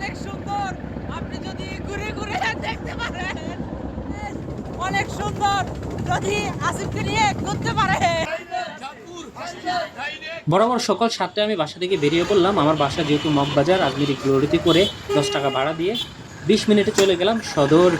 অনেক সুন্দর। আপনি যদি ঘুরে ঘুরে দেখতে পারেন অনেক সুন্দর। যদি আসিফকে নিয়ে করতে পারে। বরাবর সকাল সাতটায় আমি বাসা থেকে বেরিয়ে পড়লাম। আমার বাসা যেহেতু মগবাজার, আজমিরি গ্লোরিতে করে দশ টাকা ভাড়া দিয়ে বিশ মিনিটে চলে গেলাম সদর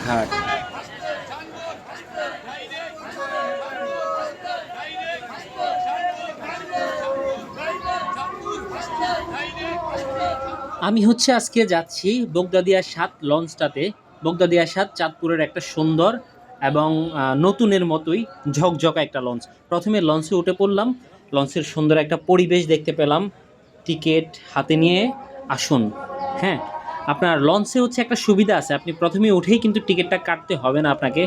আমি হচ্ছে আজকে যাচ্ছি বগদাদিয়া সাত লঞ্চটাতে। বগদাদিয়া সাত চাঁদপুরের একটা সুন্দর এবং নতুনের মতোই ঝকঝকা একটা লঞ্চ। প্রথমে লঞ্চে উঠে পড়লাম, লঞ্চের সুন্দর একটা পরিবেশ দেখতে পেলাম। টিকিট হাতে নিয়ে আসুন হ্যাঁ? আপনার লঞ্চে হচ্ছে একটা সুবিধা আছে। আপনি প্রথমে উঠেই কিন্তু টিকিটটা কাটতে হবে না আপনাকে।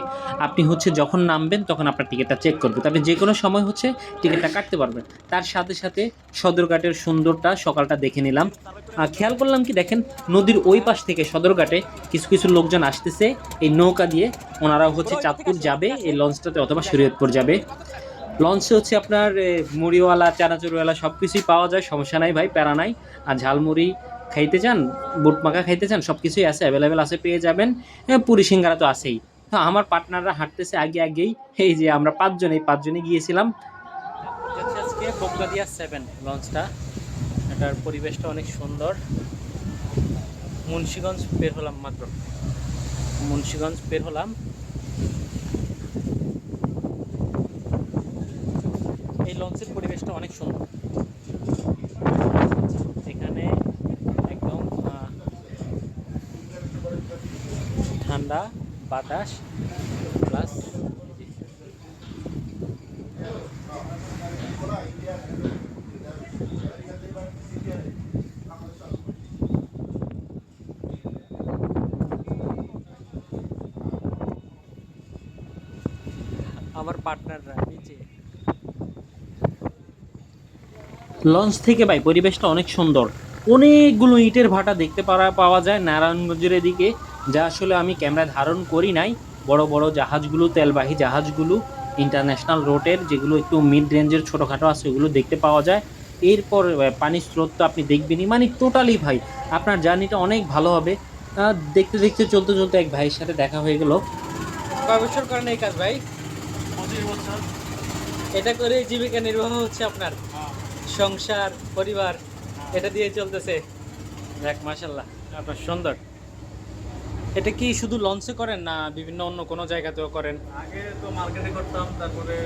আপনি হচ্ছে যখন নামবেন তখন আপনার টিকিটটা চেক করবে আপনি যে কোনো সময় হচ্ছে টিকিটটা কাটতে পারবেন। তার সাথে সাথে সদরঘাটের সুন্দরটা সকালটা দেখে নিলাম। খেয়াল করলাম কি দেখেন, নদীর ওই পাশ থেকে সদরঘাটে কিছু কিছু লোকজন আসতেছে এই নৌকা দিয়ে। ওনারা হচ্ছে চাঁদপুর যাবে, এই লঞ্চটাতে অথবা শরীয়তপুর যাবে। লঞ্চে হচ্ছে আপনার মুড়িওয়ালা, চানাচুরওয়ালা সব কিছুই পাওয়া যায়, সমস্যা নাই ভাই, প্যারা নাই। আর ঝালমুড়ি খাইতে চান, বুট মাখা খাইতে চান সব কিছুই আছে অ্যাভেলেবেল আছে, পেয়ে যাবেন। হ্যাঁ পুরি সিঙ্গারা তো আছেই। তো আমার পার্টনাররা হাঁটতেছে আগে আগেই। এই যে আমরা পাঁচজন, এই পাঁচজনে গিয়েছিলাম। আজকে বকদাদিয়া সেভেন লঞ্চটা। এটার পরিবেশটা অনেক সুন্দর। মুন্সীগঞ্জ বের হলাম মাত্র। মুন্সীগঞ্জ বের হলাম। এই লঞ্চের পরিবেশটা অনেক সুন্দর। ঠান্ডা, বাতাস প্লাস আমার পার্টনাররা নিচে। লঞ্চ থেকে ভাই, পরিবেশটা অনেক সুন্দর। অনেকগুলো ইটের ভাটা দেখতে পাওয়া যায়। নারায়ণগঞ্জের এদিকে যা আসলে আমি ক্যামেরা ধারণ করি নাই। বড় বড় জাহাজগুলো তেলবাহী জাহাজগুলো ইন্টারন্যাশনাল রোডের যেগুলো একটু মিড রেঞ্জের ছোটোখাটো আছে ওগুলো দেখতে পাওয়া যায়। এরপর পানির স্রোত তো আপনি দেখবেনই। মানে টোটালি ভাই আপনার জার্নিটা অনেক ভালো হবে। দেখতে দেখতে চলতে চলতে এক ভাইয়ের সাথে দেখা হয়ে গেল। কয় বছর করেন এই কাজ ভাই? এটা করে জীবিকা নির্বাহ হচ্ছে আপনার? সংসার পরিবার এটা দিয়ে চলতেছে? দেখ মাশাল্লাহ আপনার সুন্দর। এটা কি শুধু লঞ্চে করেন না বিভিন্ন অন্য কোনো জায়গাতেও করেন? আগে তো মার্কেটে করতাম তারপরে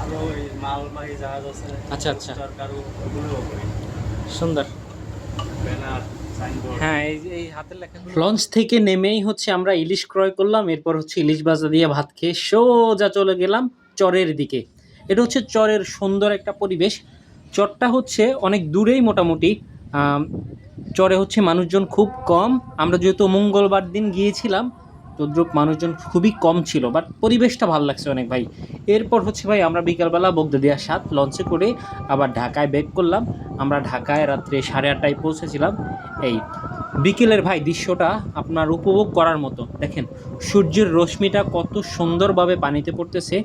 আরও ওই মালবাহী জাহাজ আছে আচ্ছা আচ্ছা। ওগুলো সুন্দর। ব্যানার হ্যাঁ এই এই হাতের লেখা লঞ্চ থেকে নেমেই হচ্ছে আমরা ইলিশ ক্রয় করলাম এরপর হচ্ছে ইলিশ ভাজা দিয়ে ভাত খেয়ে সোজা চলে গেলাম চরের দিকে। এটা হচ্ছে চরের সুন্দর একটা পরিবেশ। চরটা হচ্ছে অনেক দূরেই মোটামুটি চরে হচ্ছে মানুষজন খুব কম। আমরা যেহেতু মঙ্গলবার দিন গিয়েছিলাম, তদ্রুপ মানুষজন খুবই কম ছিল বাট পরিবেশটা ভালো লাগছে অনেক ভাই। এরপর হচ্ছে ভাই, আমরা বিকালবেলা বগদাদিয়া সাত লঞ্চে করে আবার ঢাকায় ব্যাক করলাম। আমরা ঢাকায় রাত্রে সাড়ে আটটায় পৌঁছেছিলাম। এই বিকেলের ভাই দৃশ্যটা আপনার উপভোগ করার মতো। দেখেন, সূর্যের রশ্মিটা কত সুন্দরভাবে পানিতে পড়তেছে।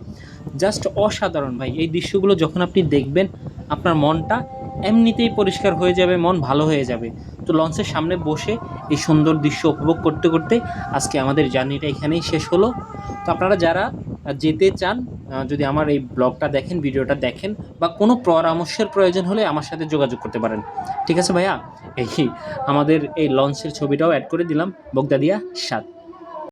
জাস্ট অসাধারণ ভাই, এই দৃশ্যগুলো যখন আপনি দেখবেন, আপনার মনটা এমনিতেই পরিষ্কার হয়ে যাবে, মন ভালো হয়ে যাবে। তো লঞ্চের সামনে বসে এই সুন্দর দৃশ্য উপভোগ করতে করতে আজকে আমাদের জার্নিটা এখানেই শেষ হলো। তো আপনারা যারা যেতে চান যদি আমার এই ব্লগটা দেখেন, ভিডিওটা দেখেন, বা কোনো পরামর্শের প্রয়োজন হলে আমার সাথে যোগাযোগ করতে পারেন। ঠিক আছে ভাইয়া? এই আমাদের এই লঞ্চের ছবিটাও অ্যাড করে দিলাম। বগদাদিয়া সাত।